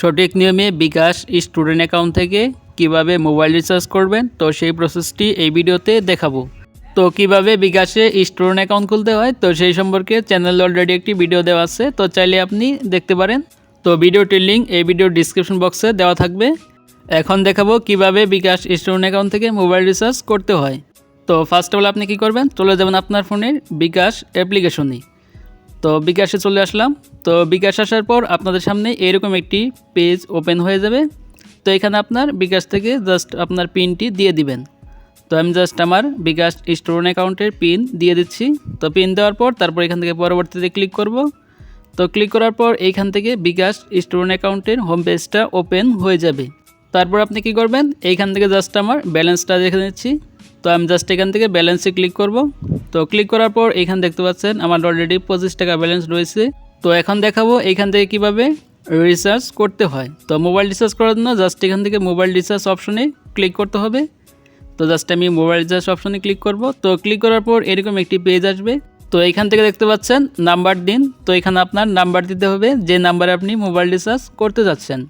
সঠিক নিয়মে বিকাশ student account থেকে কীভাবে মোবাইল রিচার্জ করবেন, তো সেই প্রসেসটি এই ভিডিওতে দেখাবো। তো কীভাবে বিকাশে স্টুডেন্ট অ্যাকাউন্ট খুলতে হয়, তো সেই সম্পর্কে চ্যানেলে অলরেডি একটি ভিডিও দেওয়া আছে, তো চাইলে আপনি দেখতে পারেন। তো ভিডিওটির লিঙ্ক এই ভিডিওর ডিসক্রিপশন বক্সে দেওয়া থাকবে। এখন দেখাবো কীভাবে বিকাশ স্টুডেন্ট অ্যাকাউন্ট থেকে মোবাইল রিচার্জ করতে হয়। তো ফার্স্ট অফ অল আপনি কী করবেন? চলে যাবেন আপনার ফোনের বিকাশ অ্যাপ্লিকেশনে তো বিকাশে চলে আসলাম। তো বিকাশ আসার পর আপনাদের সামনে এরকম একটি পেজ ওপেন হয়ে যাবে। তো এখানে আপনার বিকাশ থেকে জাস্ট আপনার পিনটি দিয়ে দিবেন। তো আমি জাস্ট আমার বিকাশ স্টোরেন অ্যাকাউন্টের পিন দিয়ে দিচ্ছি। তো পিন দেওয়ার পর তারপর এখান থেকে পরবর্তীতে ক্লিক করব। তো ক্লিক করার পর এইখান থেকে বিকাশ স্টোরেন অ্যাকাউন্টের হোম পেজটা ওপেন হয়ে যাবে। তারপর আপনি কি করবেন? এইখান থেকে জাস্ট আমার ব্যালেন্সটা দেখে নিচ্ছি। তো আমি জাস্ট এখান থেকে ব্যালেন্সে ক্লিক করব। তো ক্লিক করার পর এইখান দেখতে পাচ্ছেন আমার অলরেডি পঁচিশ টাকা ব্যালেন্স রয়েছে। তো এখন দেখাবো এইখান থেকে কীভাবে রিচার্জ করতে হয়। তো মোবাইল রিচার্জ করার জন্য জাস্ট এখান থেকে মোবাইল রিচার্জ অপশনে ক্লিক করতে হবে। তো জাস্ট আমি মোবাইল রিচার্জ অপশনে ক্লিক করব। তো ক্লিক করার পর এরকম একটি পেজ আসবে। তো এইখান থেকে দেখতে পাচ্ছেন নাম্বার দিন। তো এখানে আপনার নাম্বার দিতে হবে। যে নাম্বারে আপনি মোবাইল রিচার্জ করতে যাচ্ছেন।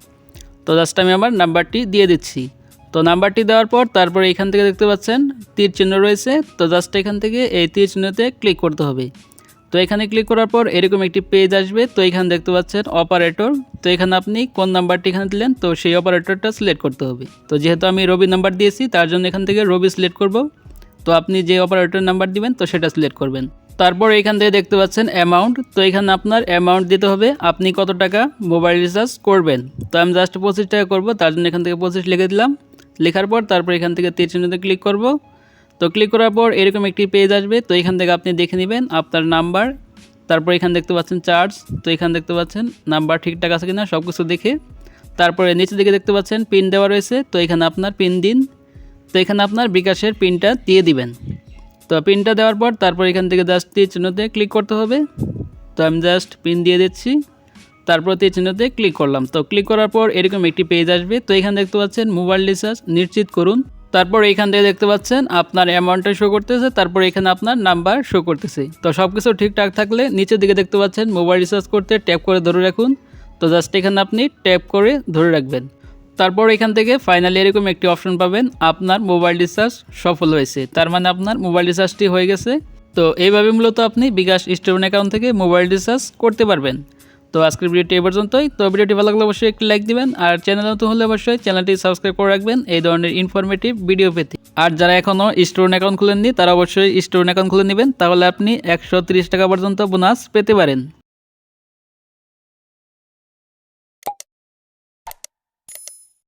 তো জাস্ট আমি আমার নাম্বারটি দিয়ে দিচ্ছি। তো নাম্বারটি দেওয়ার পর তারপরে এখান থেকে দেখতে পাচ্ছেন, তীর চিহ্ন রয়েছে, তো জাস্ট এখান থেকে এই তীর চিহ্নতে ক্লিক করতে হবে। তো এখানে ক্লিক করার পর এরকম একটি পেজ আসবে, তো এখানে দেখতে পাচ্ছেন অপারেটর তো এখানে আপনি কোন নাম্বারটি এখানে দিলেন, তো সেই অপারেটরটা সিলেক্ট করতে হবে। তো যেহেতু আমি রবি নাম্বার দিয়েছি, তার জন্য এখান থেকে রবি সিলেক্ট করব। তো আপনি যে অপারেটর নাম্বার দিবেন, তো সেটা সিলেক্ট করবেন। তারপর এখান থেকে দেখতে পাচ্ছেন অ্যামাউন্ট তো এখানে আপনার অ্যামাউন্ট দিতে হবে, আপনি কত টাকা মোবাইল রিচার্জ করবেন। তো আমি জাস্ট পঁচিশ টাকা করব, তার জন্য এখান থেকে পঁচিশ লিখে দিলাম। লেখার পর তারপর এখান থেকে তীর চিহ্নতে ক্লিক করব। তো ক্লিক করার পর এরকম একটি পেজ আসবে। তো এখান থেকে আপনি দেখে নেবেন আপনার নাম্বার তারপর এখানে দেখতে পাচ্ছেন চার্জ তো এখানে দেখতে পাচ্ছেন নাম্বার ঠিকঠাক আছে কিনা সব কিছু দেখে। তারপরে নিচে দিকে দেখতে পাচ্ছেন পিন দেওয়া রয়েছে। তো এখানে আপনার পিন দিন। তো এখানে আপনার বিকাশের পিনটা দিয়ে দিবেন। তো পিনটা দেওয়ার পর তারপর এখান থেকে জাস্ট তীর চিহ্নতে ক্লিক করতে হবে। তো আমি জাস্ট পিন দিয়ে দিচ্ছি। তারপর তীর চিহ্নতে ক্লিক করলাম। তো ক্লিক করার পর এরকম একটি পেজ আসবে। তো এখানে দেখতে পাচ্ছেন মোবাইল রিচার্জ নিশ্চিত করুন। তারপর এইখান থেকে দেখতে পাচ্ছেন আপনার অ্যামাউন্টটা শো করতেছে। তারপর এখানে আপনার নাম্বার শো করতেছে। তো সব কিছু ঠিকঠাক থাকলে নিচের দিকে দেখতে পাচ্ছেন মোবাইল রিচার্জ করতে ট্যাপ করে ধরে রাখুন। তো জাস্ট এখানে আপনি ট্যাপ করে ধরে রাখবেন। তারপর এখান থেকে ফাইনালি এরকম একটি অপশন পাবেন। আপনার মোবাইল রিচার্জ সফল হয়েছে। তার মানে আপনার মোবাইল রিচার্জটি হয়ে গেছে। তো এইভাবে মূলত আপনি বিকাশ স্টোরেন অ্যাকাউন্ট থেকে মোবাইল রিচার্জ করতে পারবেন। তো আজকের ভিডিওটি এ পর্যন্তই। তো ভিডিওটি ভালো লাগলে অবশ্যই একটি লাইক দিবেন আর চ্যানেল নতুন হলে অবশ্যই চ্যানেলটি সাবস্ক্রাইব করে রাখবেন। এই ধরনের ইনফরমেটিভ ভিডিও পেতে। আর যারা এখনও স্টোরেন অ্যাকাউন্ট খুলেননি, তারা অবশ্যই স্টোরেন অ্যাকাউন্ট খুলে নেবেন। তাহলে আপনি একশো টাকা পর্যন্ত বোনাস পেতে পারেন।